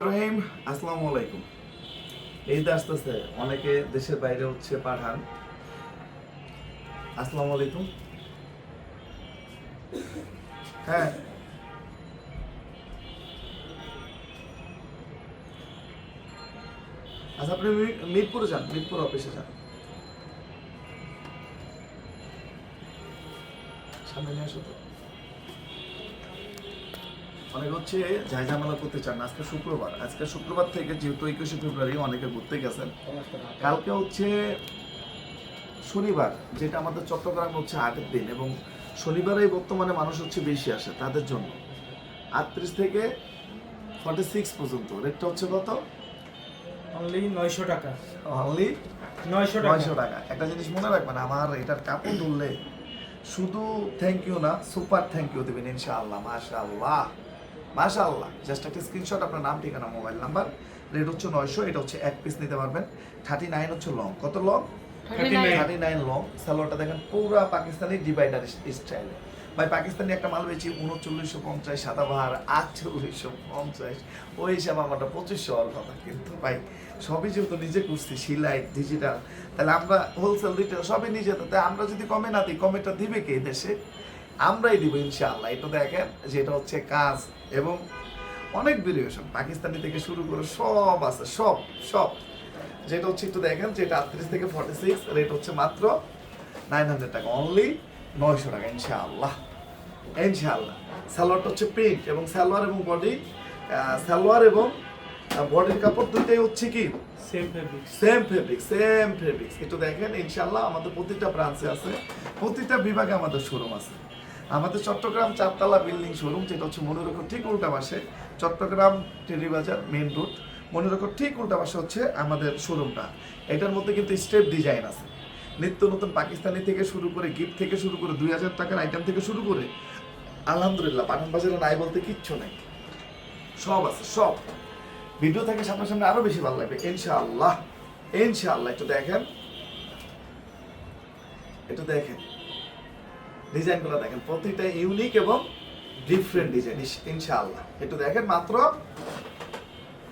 রহিম আসসালামু আলাইকুম। এই অনেকে দেশের বাইরে হচ্ছে পাঠান। আসসালামু আলাইকুম। হ্যাঁ। আচ্ছা আপনি মিরপুরে যান, মিরপুর অফিসে যান। সামনে নিয়ে আসো তো। অনেকে হচ্ছে যাই ঝামেলা করতে চান আজকে শুক্রবার। আজকে শুক্রবার থেকে যেহেতু একুশে ফেব্রুয়ারি অনেকে ঘুরতে গেছেন। কালকে হচ্ছে শনিবার যেটা আমাদের চট্টগ্রাম হচ্ছে আগের দিন এবং শনিবারেই বর্তমানে মানুষ হচ্ছে বেশি আসে তাদের জন্য। আটত্রিশ থেকে ফর্টি সিক্স পর্যন্ত রেটটা হচ্ছে কত? অনলি নয়শো টাকা। অনলি নয়শো নয়শো টাকা। একটা জিনিস মনে রাখবেন আমার এটার কাপড় ধরলে শুধু থ্যাংক ইউ না সুপার থ্যাংক ইউ দেবেন ইনশাআল্লাহ মাশাআল্লাহ। মাশাআল্লাহ। জাস্ট একটা স্ক্রিনশট আপনার নাম ঠিকানা মোবাইল নাম্বার রেট হচ্ছে নয়শো এটা হচ্ছে এক পিস নিতে পারবেন। থার্টি নাইন হচ্ছে লং কত লং থার্টি নাইন লং সালোয়ারটা দেখেন পুরা পাকিস্তানি ডিভাইডার স্টাইল ভাই পাকিস্তানি একটা মাল বেচি উনচল্লিশশো পঞ্চাশ সাদাবাহার আটচল্লিশশো পঞ্চাশ। ওই হিসাবে আমারটা পঁচিশশো হওয়ার কথা। কিন্তু ভাই সবই যেহেতু নিজে করছি সিলাই ডিজিটাল তাহলে আমরা হোলসেল রিটেল সবই নিজে তো তাই আমরা যদি কমে না দিই কমেটা দিবে কে দেশে? আমরাই দিব ইনশাআল্লাহ। এটা দেখেন যেটা হচ্ছে কাজ এবং অনেক ভেরিয়েশন পাকিস্তানি থেকে শুরু করে সব আছে সব সব। যেটা হচ্ছে একটু দেখেন যেটা আটত্রিশ থেকে ফর্টি সিক্স রেট হচ্ছে মাত্র নাইন হান্ড্রেড টাকা। অনলি নয়শো টাকা ইনশাআল্লাহ। ইনশাআল্লাহ। সালোয়ারটা হচ্ছে প্রিন্ট এবং সালোয়ার এবং বডি সালোয়ার এবং বডির কাপড় দুইটাই হচ্ছে কি? Same fabric same fabric same fabric একটু দেখেন ইনশাআল্লাহ আমাদের প্রতিটা ব্রাঞ্চে আছে প্রতিটা বিভাগে আমাদের শোরুম আছে। আমাদের চট্টগ্রাম চারতলা বিল্ডিং শোরুম, যেটা হচ্ছে মনোরকম ঠিক উল্টা পাশে, চট্টগ্রাম টেরিবাজার মেন রোড। মনোরকম ঠিক উল্টা পাশে হচ্ছে আমাদের শোরুমটা। এটার মধ্যে কিন্তু স্টেপ ডিজাইন আছে। নিত্য নতুন পাকিস্তানি থেকে শুরু করে গিফট থেকে শুরু করে দুই হাজার টাকার আইটেম থেকে শুরু করে, আলহামদুলিল্লাহ পাঠান বাজারে নাই বলতে কিচ্ছু নেই। সব আছে, সব। ভিডিও থেকে সামনাসামনি আরও বেশি ভালো লাগবে, ইনশাআল্লাহ। ইনশাআল্লাহ, একটু দেখেন। একটু দেখেন। ডিজাইনগুলো দেখেন, প্রতিটা ইউনিক এবং ডিফারেন্ট ডিজাইন ইনশাআল্লাহ। একটু দেখেন মাত্র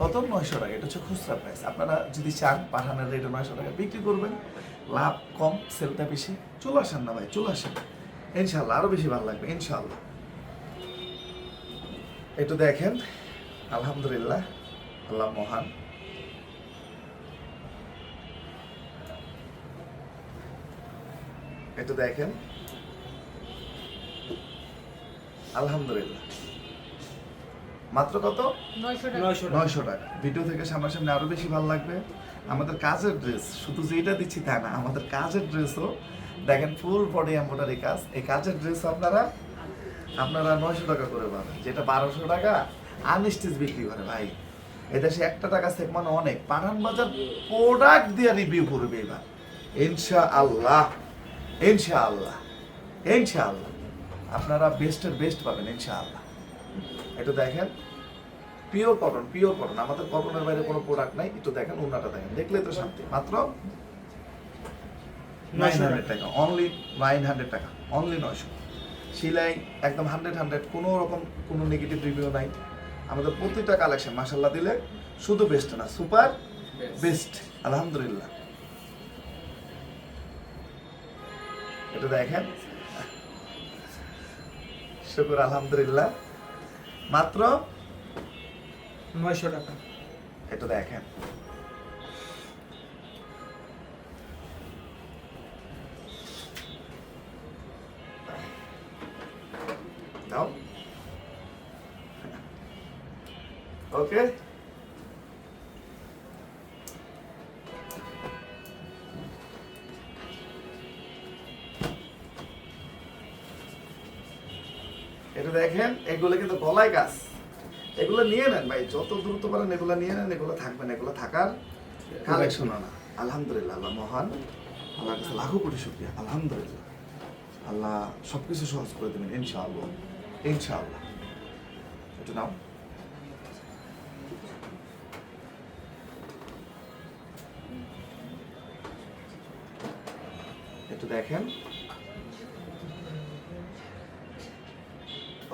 কত? নয়শো টাকা। এটা হচ্ছে খুচরা প্রাইস আপনারা যদি চান পাঠানোর রেটে নয়শো টাকা বিক্রি করবেন। লাভ কম সেলটা বেশি। চলে আসেন না ভাই, চলে আসেন। ইনশাআল্লাহ, আরও বেশি ভালো লাগবে, ইনশাআল্লাহ। একটু দেখেন, আলহামদুলিল্লাহ, আল্লাহ মহান। একটু দেখেন। আলহামদুলিল্লাহ। মাত্র কত? নয়শো টাকা। নয়শো টাকা। ভিডিও থেকে সামনাসামনি আরও বেশি ভালো লাগবে। আমাদের কাজের ড্রেস শুধু যেটা দিচ্ছি তা না আমাদের কাজের ড্রেসও। দেখেন ফুল বডি এম্বয়ডারি কাজ। এই কাজের ড্রেস আপনারা আপনারা নয়শো টাকা করে পাবেন যেটা বারোশো টাকা। আনস্টিচ বিক্রি করে ভাই। এদেশে একটা টাকা সেক মানে অনেক। পাঠান বাজার প্রোডাক্ট দিয়ে রিভিউ করবে এবার। ইনশা আল্লাহ ইনশা আল্লাহ ইনশা আল্লাহ আপনারা বেস্টের বেস্ট পাবেন ইনশা আল্লাহ একটু দেখেন। পিওর কটন পিওর কটন আমাদের কটনের বাইরে কোনো প্রোডাক্ট নাই। একটু দেখেন উন্নাটা দেখেন। দেখলে তো শান্তি। মাত্র নাইন 900 হান্ড্রেড টাকা। অনলি নাইন হান্ড্রেড টাকা। অনলি নয়শো। সিলাই একদম হান্ড্রেড হান্ড্রেড কোনো রকম কোনো নেগেটিভ রিভিউ নাই। আমাদের প্রতিটা কালেকশন মাসাল্লাহ দিলে শুধু বেস্ট না সুপার বেস্ট আলহামদুলিল্লাহ। এটা দেখেন। শুকুর আলহামদুলিল্লাহ। মাত্র নয়শো টাকা। এটা দেখেন। দাও। ওকে। এটা দেখেন, এগুলো কিন্তু গলায় গাছ এগুলো নিয়ে নেন ভাই, যত দ্রুত পারেন এগুলো নিয়ে নেন, এগুলো থাকবেন এগুলো থাকার কালেকশন না। আলহামদুলিল্লাহ, আল্লাহ মহান, আল্লাহর কাছে লাখো কোটি শুক্রিয়া, আলহামদুলিল্লাহ। আল্লাহ সব কিছু সহজ করে দেবেন, ইনশাআল্লাহ ইনশাআল্লাহ। একটু নাও। একটু দেখেন।